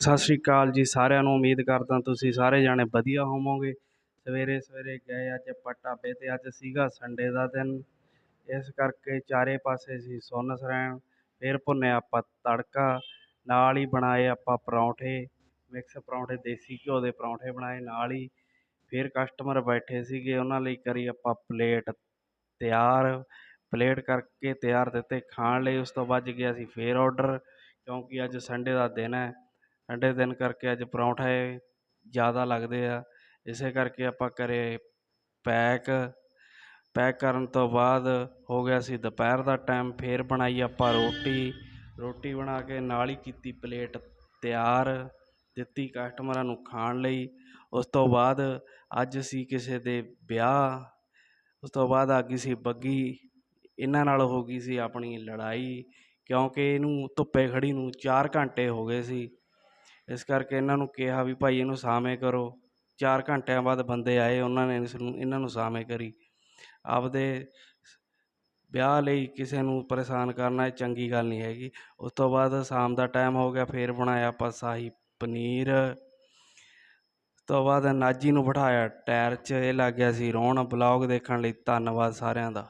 ਸਤਿ ਸ਼੍ਰੀ ਅਕਾਲ ਜੀ ਸਾਰਿਆਂ ਨੂੰ, ਉਮੀਦ ਕਰਦਾ ਤੁਸੀਂ ਸਾਰੇ ਜਾਣੇ ਵਧੀਆ ਹੋਵੋਗੇ। ਸਵੇਰੇ ਸਵੇਰੇ ਗਏ ਅੱਜ ਆਪਾਂ ਢਾਬੇ 'ਤੇ, ਅੱਜ ਸੀਗਾ ਸੰਡੇ ਦਾ ਦਿਨ। ਇਸ ਕਰਕੇ ਚਾਰੇ ਪਾਸੇ ਸੀ ਸੁੰਨ ਸਰੈਣ, ਫਿਰ ਭੁੰਨਿਆ ਆਪਾਂ ਤੜਕਾ, ਨਾਲ ਹੀ ਬਣਾਏ ਆਪਾਂ ਪਰੌਂਠੇ। ਮਿਕਸ ਪਰੌਂਠੇ, ਦੇਸੀ ਘਿਓ ਦੇ ਪਰੌਂਠੇ ਬਣਾਏ ਨਾਲ ਹੀ। ਫਿਰ ਕਸਟਮਰ ਬੈਠੇ ਸੀਗੇ, ਉਹਨਾਂ ਲਈ ਕਰੀ ਆਪਾਂ ਪਲੇਟ ਤਿਆਰ। ਪਲੇਟ ਕਰਕੇ ਤਿਆਰ ਦਿੱਤੇ, ਖਾਣ ਲਈ ਉਸ ਤੋਂ ਬਾਅਦ ਗਿਆ ਸੀ ਫਿਰ ਆਰਡਰ ਕਿਉਂਕਿ ਅੱਜ ਸੰਡੇ ਦਾ ਦਿਨ ਹੈ। ਠੰਡੇ ਦਿਨ ਕਰਕੇ ਅੱਜ ਪਰੌਂਠੇ ਜ਼ਿਆਦਾ ਲੱਗਦੇ ਆ। ਇਸੇ ਕਰਕੇ ਆਪਾਂ ਕਰੇ ਪੈਕ ਪੈਕ ਕਰਨ ਤੋਂ ਬਾਅਦ ਹੋ ਗਿਆ ਸੀ ਦੁਪਹਿਰ ਦਾ ਟਾਈਮ, ਫਿਰ ਬਣਾਈ ਆਪਾਂ ਰੋਟੀ। ਰੋਟੀ ਬਣਾ ਕੇ ਨਾਲ ਹੀ ਕੀਤੀ ਪਲੇਟ ਤਿਆਰ, ਦਿੱਤੀ ਕਸਟਮਰਾਂ ਨੂੰ ਖਾਣ ਲਈ। ਉਸ ਤੋਂ ਬਾਅਦ ਅੱਜ ਸੀ ਕਿਸੇ ਦੇ ਵਿਆਹ, ਉਸ ਤੋਂ ਬਾਅਦ ਆ ਗਈ ਸੀ ਬੱਗੀ। ਇਹਨਾਂ ਨਾਲ ਹੋ ਗਈ ਸੀ ਆਪਣੀ ਲੜਾਈ, ਕਿਉਂਕਿ ਇਹਨੂੰ ਧੁੱਪੇ ਖੜੀ ਨੂੰ 4 ਘੰਟੇ ਹੋ ਗਏ ਸੀ। ਇਸ ਕਰਕੇ ਇਹਨਾਂ ਨੂੰ ਕਿਹਾ ਵੀ ਭਾਈ ਇਹਨੂੰ ਸਾਵੇਂ ਕਰੋ। 4 ਘੰਟਿਆਂ ਬਾਅਦ ਬੰਦੇ ਆਏ, ਉਹਨਾਂ ਨੇ ਇਸ ਨੂੰ, ਇਹਨਾਂ ਨੂੰ ਸਾਵੇਂ ਕਰੀ। ਆਪਦੇ ਵਿਆਹ ਲਈ ਕਿਸੇ ਨੂੰ ਪਰੇਸ਼ਾਨ ਕਰਨਾ ਇਹ ਚੰਗੀ ਗੱਲ ਨਹੀਂ ਹੈਗੀ। ਉਸ ਤੋਂ ਬਾਅਦ ਸ਼ਾਮ ਦਾ ਟਾਈਮ ਹੋ ਗਿਆ, ਫਿਰ ਬਣਾਇਆ ਆਪਾਂ ਸ਼ਾਹੀ ਪਨੀਰ। ਉਸ ਤੋਂ ਬਾਅਦ ਨਾਜੀ ਨੂੰ ਬਿਠਾਇਆ ਟਾਇਰ 'ਚ, ਇਹ ਲੱਗ ਗਿਆ ਸੀ ਰੋਣ। ਬਲੌਗ ਦੇਖਣ ਲਈ ਧੰਨਵਾਦ ਸਾਰਿਆਂ ਦਾ।